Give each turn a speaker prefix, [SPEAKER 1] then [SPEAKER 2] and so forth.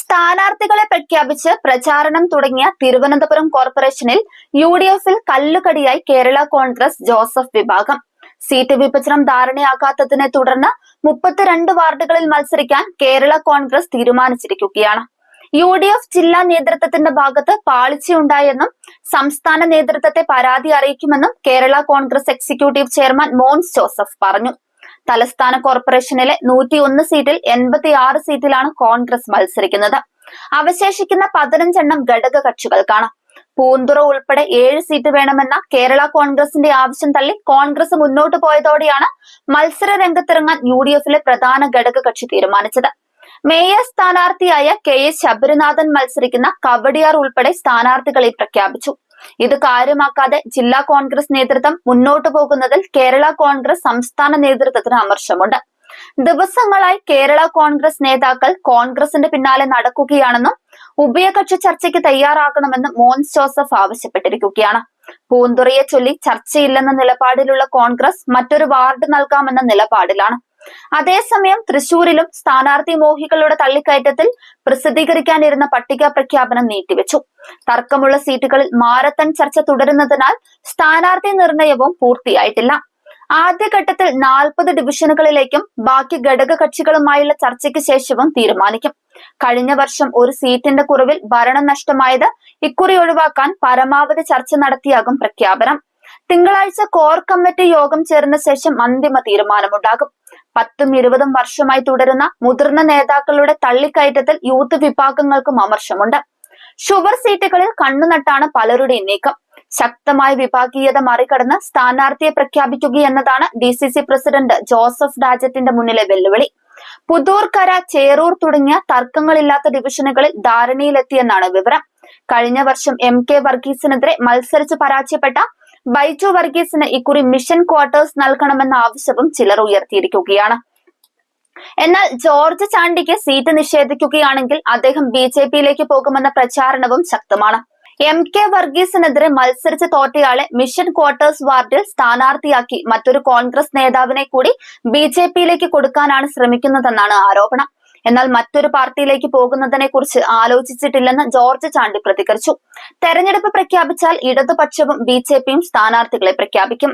[SPEAKER 1] സ്ഥാനാർത്ഥികളെ പ്രഖ്യാപിച്ച് പ്രചാരണം തുടങ്ങിയ തിരുവനന്തപുരം കോർപ്പറേഷനിൽ യു ഡി എഫിൽ കല്ലുകടിയായി കേരള കോൺഗ്രസ് ജോസഫ് വിഭാഗം. സീറ്റ് വിഭജനം ധാരണയാകാത്തതിനെ തുടർന്ന് മുപ്പത്തിരണ്ട് വാർഡുകളിൽ മത്സരിക്കാൻ കേരള കോൺഗ്രസ് തീരുമാനിച്ചിരിക്കുകയാണ്. യു ഡി എഫ് ജില്ലാ നേതൃത്വത്തിന്റെ ഭാഗത്ത് പാളിച്ചയുണ്ടായെന്നും സംസ്ഥാന നേതൃത്വത്തെ പരാതി അറിയിക്കുമെന്നും Kerala Congress executive chairman Mons Joseph പറഞ്ഞു. തലസ്ഥാന കോർപ്പറേഷനിലെ നൂറ്റിയൊന്ന് സീറ്റിൽ എൺപത്തി ആറ് സീറ്റിലാണ് കോൺഗ്രസ് മത്സരിക്കുന്നത്. അവശേഷിക്കുന്ന പതിനഞ്ചെണ്ണം ഘടക കക്ഷികൾക്കാണ്. പൂന്തുറ ഉൾപ്പെടെ ഏഴ് സീറ്റ് വേണമെന്ന കേരള കോൺഗ്രസിന്റെ ആവശ്യം തള്ളി കോൺഗ്രസ് മുന്നോട്ട് പോയതോടെയാണ് മത്സര രംഗത്തിറങ്ങാൻ യു ഡി എഫിലെ പ്രധാന ഘടക കക്ഷി തീരുമാനിച്ചത്. മേയർ സ്ഥാനാർത്ഥിയായ കെ എസ് ശബരിനാഥൻ മത്സരിക്കുന്ന കവടിയാർ ഉൾപ്പെടെ സ്ഥാനാർത്ഥികളെ പ്രഖ്യാപിച്ചു. ഇത് കാര്യമാക്കാതെ ജില്ലാ കോൺഗ്രസ് നേതൃത്വം മുന്നോട്ടു പോകുന്നതിൽ കേരള കോൺഗ്രസ് സംസ്ഥാന നേതൃത്വത്തിന് അമർഷമുണ്ട് ദിവസങ്ങളായി കേരള കോൺഗ്രസ് നേതാക്കൾ കോൺഗ്രസിന്റെ പിന്നാലെ നടക്കുകയാണെന്നും ഉഭയകക്ഷി ചർച്ചയ്ക്ക് തയ്യാറാക്കണമെന്നും മോൻസ് ജോസഫ് ആവശ്യപ്പെട്ടിരിക്കുകയാണ്. പൂന്തുറയെ ചൊല്ലി ചർച്ചയില്ലെന്ന നിലപാടിലുള്ള കോൺഗ്രസ് മറ്റൊരു വാർഡ് നൽകാമെന്ന നിലപാടിലാണ്. അതേസമയം തൃശൂരിലും സ്ഥാനാർത്ഥി മോഹികളുടെ തള്ളിക്കയറ്റത്തിൽ പ്രസിദ്ധീകരിക്കാനിരുന്ന പട്ടിക പ്രഖ്യാപനം നീട്ടിവെച്ചു. തർക്കമുള്ള സീറ്റുകളിൽ മാരത്തൺ ചർച്ച തുടരുന്നതിനാൽ സ്ഥാനാർത്ഥി നിർണയവും പൂർത്തിയായിട്ടില്ല. ആദ്യഘട്ടത്തിൽ നാൽപ്പത് ഡിവിഷനുകളിലേക്കും ബാക്കി ഘടക കക്ഷികളുമായുള്ള ചർച്ചയ്ക്ക് ശേഷവും തീരുമാനിക്കും. കഴിഞ്ഞ വർഷം ഒരു സീറ്റിന്റെ കുറവിൽ ഭരണം നഷ്ടമായത് ഇക്കുറി ഒഴിവാക്കാൻ പരമാവധി ചർച്ച നടത്തിയാകും പ്രഖ്യാപനം. തിങ്കളാഴ്ച കോർ കമ്മിറ്റി യോഗം ചേർന്ന ശേഷം അന്തിമ തീരുമാനമുണ്ടാകും. പത്തും ഇരുപതും വർഷമായി തുടരുന്ന മുതിർന്ന നേതാക്കളുടെ തള്ളിക്കയറ്റത്തിൽ യൂത്ത് വിഭാഗങ്ങൾക്കും അമർഷമുണ്ട്. ഷുഗർ സീറ്റുകളിൽ കണ്ണുനട്ടാണ് പലരുടെയും നീക്കം. ശക്തമായ വിഭാഗീയത മറികടന്ന് സ്ഥാനാർത്ഥിയെ പ്രഖ്യാപിക്കുക എന്നതാണ് D C C president Joseph രാജത്തിന്റെ മുന്നിലെ വെല്ലുവിളി. പുതൂർക്കര ചേറൂർ തുടങ്ങിയ തർക്കങ്ങളില്ലാത്ത ഡിവിഷനുകളിൽ ധാരണയിലെത്തിയെന്നാണ് വിവരം. കഴിഞ്ഞ വർഷം എം കെ വർഗീസിനെതിരെ മത്സരിച്ച് പരാജയപ്പെട്ട ബൈജു വർഗീസിന് ഇക്കുറി മിഷൻ ക്വാർട്ടേഴ്സ് നൽകണമെന്ന ആവശ്യവും ചിലർ ഉയർത്തിയിരിക്കുകയാണ്. എന്നാൽ ജോർജ് ചാണ്ടിക്ക് സീറ്റ് നിഷേധിക്കുകയാണെങ്കിൽ അദ്ദേഹം ബി ജെ പിയിലേക്ക് പോകുമെന്ന പ്രചാരണവും ശക്തമാണ്. എം കെ വർഗീസിനെതിരെ മത്സരിച്ച് തോറ്റയാളെ മിഷൻ ക്വാർട്ടേഴ്സ് വാർഡിൽ സ്ഥാനാർത്ഥിയാക്കി മറ്റൊരു കോൺഗ്രസ് നേതാവിനെ കൂടി ബി ജെ പിയിലേക്ക് കൊടുക്കാനാണ് ശ്രമിക്കുന്നതെന്നാണ് ആരോപണം. എന്നാൽ മറ്റൊരു പാർട്ടിയിലേക്ക് പോകുന്നതിനെ കുറിച്ച് ആലോചിച്ചിട്ടില്ലെന്ന് ജോർജ് ചാണ്ടി പ്രതികരിച്ചു. തെരഞ്ഞെടുപ്പ് പ്രഖ്യാപിച്ചാൽ ഇടതുപക്ഷവും ബിജെപിയും സ്ഥാനാർത്ഥികളെ പ്രഖ്യാപിക്കും.